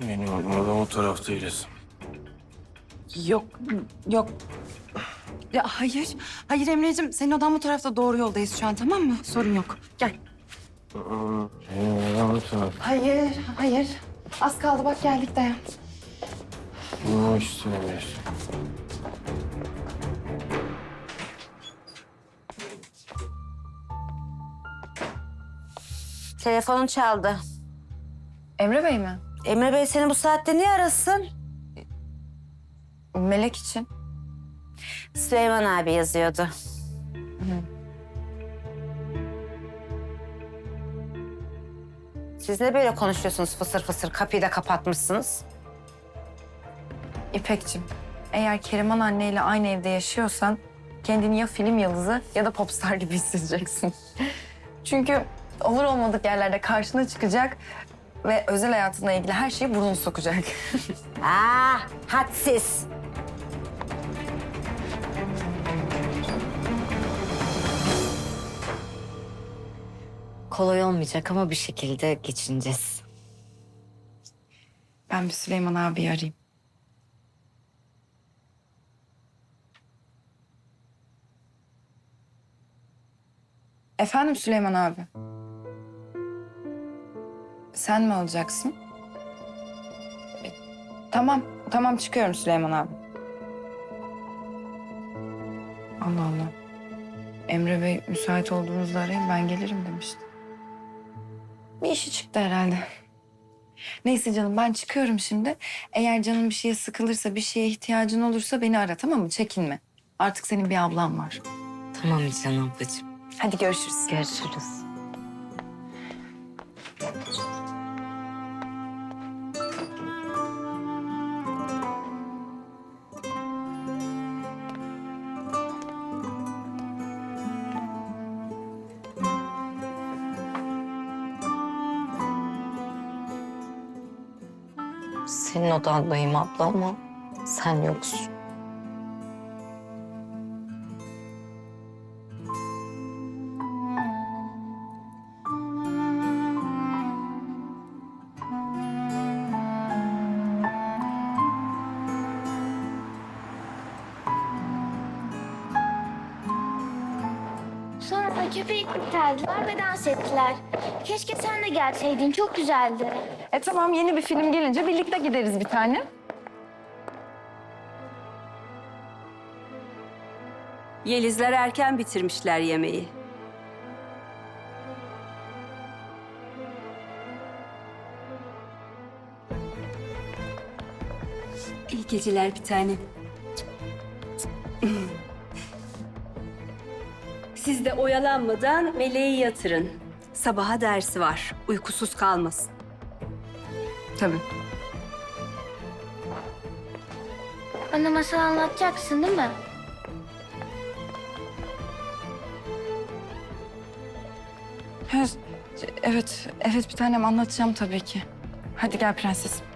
Benim adam o taraf değiliz. Yok, yok. Ya hayır, hayır Emre'cim. Senin odan bu tarafta doğru yoldayız şu an tamam mı? Sorun yok. Gel. Benim adam o taraf. Hayır, hayır. Az kaldı bak geldik dayan. Bunun üstüne Telefonun çaldı. Emre Bey mi? Emre Bey seni bu saatte niye arasın? Melek için. Süleyman abi yazıyordu. Siz ne böyle konuşuyorsunuz fısır fısır kapıyı da kapatmışsınız? İpekçim, eğer Keriman anneyle aynı evde yaşıyorsan kendini ya film yıldızı ya da popstar gibi hissedeceksin. Çünkü olur olmadık yerlerde karşına çıkacak ve özel hayatına ilgili her şeyi burnunu sokacak. Aa, hadsiz. Kolay olmayacak ama bir şekilde geçineceğiz. Ben bir Süleyman abi arayayım. Efendim Süleyman abi. Sen mi alacaksın? E, tamam, tamam çıkıyorum Süleyman abi. Allah Allah. Emre Bey müsait olduğunuzda arayın ben gelirim demişti. Bir işi çıktı herhalde. Neyse canım ben çıkıyorum şimdi. Eğer canın bir şeye sıkılırsa, bir şeye ihtiyacın olursa beni ara tamam mı? Çekinme. Artık senin bir ablan var. Tamam Can ablacığım. Hadi görüşürüz. Görüşürüz. Senin odandayım abla ama sen yoksun. Sonra köpeği kurtardılar ve dans ettiler. Keşke sen de gelseydin, çok güzeldi. E tamam yeni bir film gelince birlikte gideriz bir tane. Yelizler erken bitirmişler yemeği. İyi geceler bir tanem. Siz de oyalanmadan Meleği yatırın. Sabaha dersi var. Uykusuz kalmasın. Tabii. Bana masal anlatacaksın değil mi? Evet, evet, evet bir tanem anlatacağım tabii ki. Hadi gel prensesim.